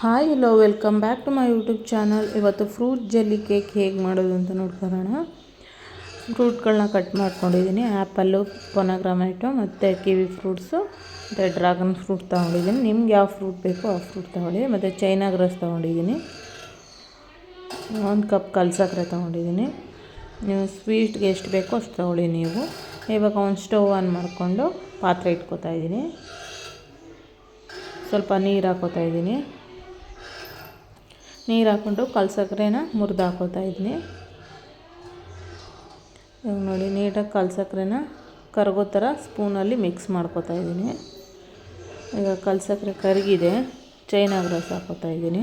Hi hello welcome back to my YouTube channel ಇವತ್ತು fruit jelly cake ಹೇಗೆ ಮಾಡೋದು ಅಂತ ನೋಡ್ಕೊಳ್ಳೋಣ. ಫ್ರೂಟ್ಗಳನ್ನ ಕಟ್ ಮಾಡ್ಕೊಂಡಿದ್ದೀನಿ. ಆ್ಯಪಲ್ಲು ಪೊನಗ್ರಾಮೈಟು ಮತ್ತು ಕಿವಿ ಫ್ರೂಟ್ಸು ಮತ್ತು ಡ್ರ್ಯಾಗನ್ ಫ್ರೂಟ್ ತೊಗೊಂಡಿದ್ದೀನಿ. ನಿಮ್ಗೆ ಯಾವ ಫ್ರೂಟ್ ಬೇಕೋ ಆ ಫ್ರೂಟ್ ತೊಗೊಳ್ಳಿ. ಮತ್ತು ಚೈನಾ ಗ್ರಾಸ್ ತೊಗೊಂಡಿದ್ದೀನಿ. ಒಂದು ಕಪ್ ಕಲ್ಸಕ್ಕರೆ ತೊಗೊಂಡಿದ್ದೀನಿ. ನೀವು ಸ್ವೀಟ್ಗೆ ಎಷ್ಟು ಬೇಕೋ ಅಷ್ಟು ತೊಗೊಳ್ಳಿ ನೀವು. ಇವಾಗ ಒಂದು ಸ್ಟವ್ ಆನ್ ಮಾಡಿಕೊಂಡು ಪಾತ್ರೆ ಇಟ್ಕೊತಾ ಇದ್ದೀನಿ. ಸ್ವಲ್ಪ ನೀರು ಹಾಕೋತಾ ಇದ್ದೀನಿ. ನೀರು ಹಾಕ್ಕೊಂಡು ಕಲ್ಸಕ್ರೆನ ಮುರಿದು ಹಾಕೋತಾ ಇದ್ದೀನಿ ಇವಾಗ ನೋಡಿ, ನೀಟಾಗಿ ಕಲ್ಸಕ್ರೆನ ಕರಗೋ ಥರ ಸ್ಪೂನಲ್ಲಿ ಮಿಕ್ಸ್ ಮಾಡ್ಕೋತಾ ಇದ್ದೀನಿ. ಈಗ ಕಲ್ಸಕ್ರೆ ಕರಗಿದೆ, ಚೈನಾ ಗ್ರಾಸ್ ಹಾಕೋತಾ ಇದ್ದೀನಿ.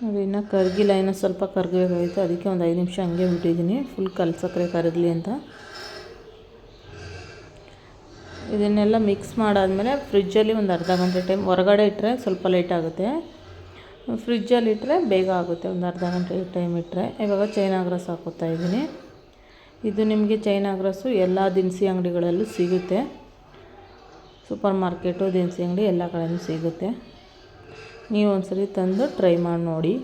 ನೋಡಿ, ಇನ್ನೂ ಕರಗಿಲ್ಲ, ಇನ್ನೂ ಸ್ವಲ್ಪ ಕರಗಬೇಕಾಗಿತ್ತು, ಅದಕ್ಕೆ ಒಂದು ಐದು ನಿಮಿಷ ಹಂಗೆ ಬಿಟ್ಟಿದ್ದೀನಿ. ಫುಲ್ ಕಲ್ಸಕ್ರೆ ಕರಗಲಿ ಅಂತ. ಇದನ್ನೆಲ್ಲ ಮಿಕ್ಸ್ ಮಾಡಾದಮೇಲೆ ಫ್ರಿಜ್ಜಲ್ಲಿ ಒಂದು ಅರ್ಧ ಗಂಟೆ ಟೈಮ್ ಹೊರಗಡೆ ಇಟ್ಟರೆ ಸ್ವಲ್ಪ ಲೇಟ್ ಆಗುತ್ತೆ. ಫ್ರಿಜ್ಜಲ್ಲಿ ಇಟ್ಟರೆ ಬೇಗ ಆಗುತ್ತೆ, ಒಂದು ಅರ್ಧ ಗಂಟೆ ಟೈಮ್ ಇಟ್ಟರೆ ಇವಾಗ ಚೈನಾ ಗ್ರಾಸ್ ಹಾಕೋತಾ ಇದ್ದೀನಿ. ಇದು ನಿಮಗೆ ಚೈನಾ ಗ್ರಾಸು ಎಲ್ಲ ದಿನಸಿ ಅಂಗಡಿಗಳಲ್ಲೂ ಸಿಗುತ್ತೆ. ಸೂಪರ್ ಮಾರ್ಕೆಟು ದಿನಸಿ ಅಂಗಡಿ ಎಲ್ಲ ಕಡೆಯೂ ಸಿಗುತ್ತೆ. ನೀವು ಒಂದ್ಸರಿ ತಂದು ಟ್ರೈ ಮಾಡಿ ನೋಡಿ.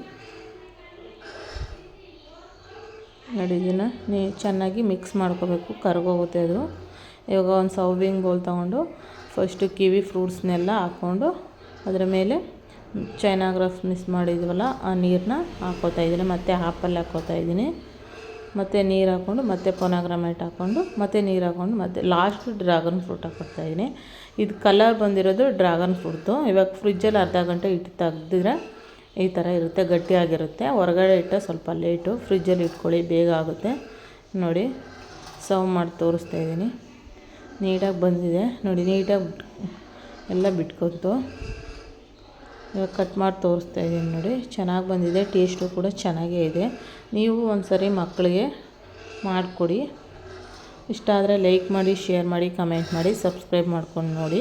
ನೋಡಿ ಇದನ್ನು ನೀವು ಚೆನ್ನಾಗಿ ಮಿಕ್ಸ್ ಮಾಡ್ಕೋಬೇಕು, ಕರ್ಗೋಗುತ್ತೆ ಅದು. ಇವಾಗ ಒಂದು ಸೌವಿಂಗ್ ಬೌಲ್ ತೊಗೊಂಡು ಫಸ್ಟು ಕಿವಿ ಫ್ರೂಟ್ಸ್ನೆಲ್ಲ ಹಾಕ್ಕೊಂಡು ಅದರ ಮೇಲೆ ಚೈನಾ ಮಿಸ್ ಮಾಡಿದ್ವಲ್ಲ, ಆ ನೀರನ್ನ ಹಾಕ್ಕೋತಾ ಇದ್ದೀನಿ. ಮತ್ತು ಆ್ಯಪಲ್ ಹಾಕ್ಕೋತಾ ಇದ್ದೀನಿ. ಮತ್ತು ನೀರು ಹಾಕ್ಕೊಂಡು, ಮತ್ತೆ ಪೊನಾಗ್ರಾಮೈಟ್ ಹಾಕ್ಕೊಂಡು, ಮತ್ತೆ ನೀರು ಹಾಕ್ಕೊಂಡು, ಮತ್ತೆ ಲಾಸ್ಟ್ ಡ್ರ್ಯಾಗನ್ ಫ್ರೂಟ್ ಹಾಕ್ಕೊಡ್ತಾ ಇದ್ದೀನಿ. ಇದು ಕಲರ್ ಬಂದಿರೋದು ಡ್ರ್ಯಾಗನ್ ಫ್ರೂಟ್ದು ಇವಾಗ ಫ್ರಿಜ್ಜಲ್ಲಿ ಅರ್ಧ ಗಂಟೆ ಇಟ್ಟು ತೆಗ್ದಿದ್ರೆ ಈ ಥರ ಇರುತ್ತೆ, ಗಟ್ಟಿಯಾಗಿರುತ್ತೆ. ಹೊರಗಡೆ ಇಟ್ಟು ಸ್ವಲ್ಪ ಲೇಟು ಫ್ರಿಜ್ಜಲ್ಲಿ ಇಟ್ಕೊಳ್ಳಿ, ಬೇಗ ಆಗುತ್ತೆ. ನೋಡಿ ಸರ್ವ್ ಮಾಡಿ ತೋರಿಸ್ತಾ ಇದ್ದೀನಿ. ನೀಟಾಗಿ ಬಂದಿದೆ. ನೋಡಿ, ನೀಟಾಗಿ ಎಲ್ಲ ಬಿಟ್ಕೊತು. ಇವಾಗ ಕಟ್ ಮಾಡಿ ತೋರಿಸ್ತಾ ಇದ್ದೀನಿ ನೋಡಿ. ಚೆನ್ನಾಗಿ ಬಂದಿದೆ. ಟೇಸ್ಟು ಕೂಡ ಚೆನ್ನಾಗೇ ಇದೆ. ನೀವು ಒಂದು ಸರಿ ಮಕ್ಕಳಿಗೆ ಮಾಡಿಕೊಡಿ. ಇಷ್ಟ ಆದರೆ ಲೈಕ್ ಮಾಡಿ ಶೇರ್ ಮಾಡಿ ಕಮೆಂಟ್ ಮಾಡಿ ಸಬ್ಸ್ಕ್ರೈಬ್ ಮಾಡ್ಕೊಂಡು ನೋಡಿ.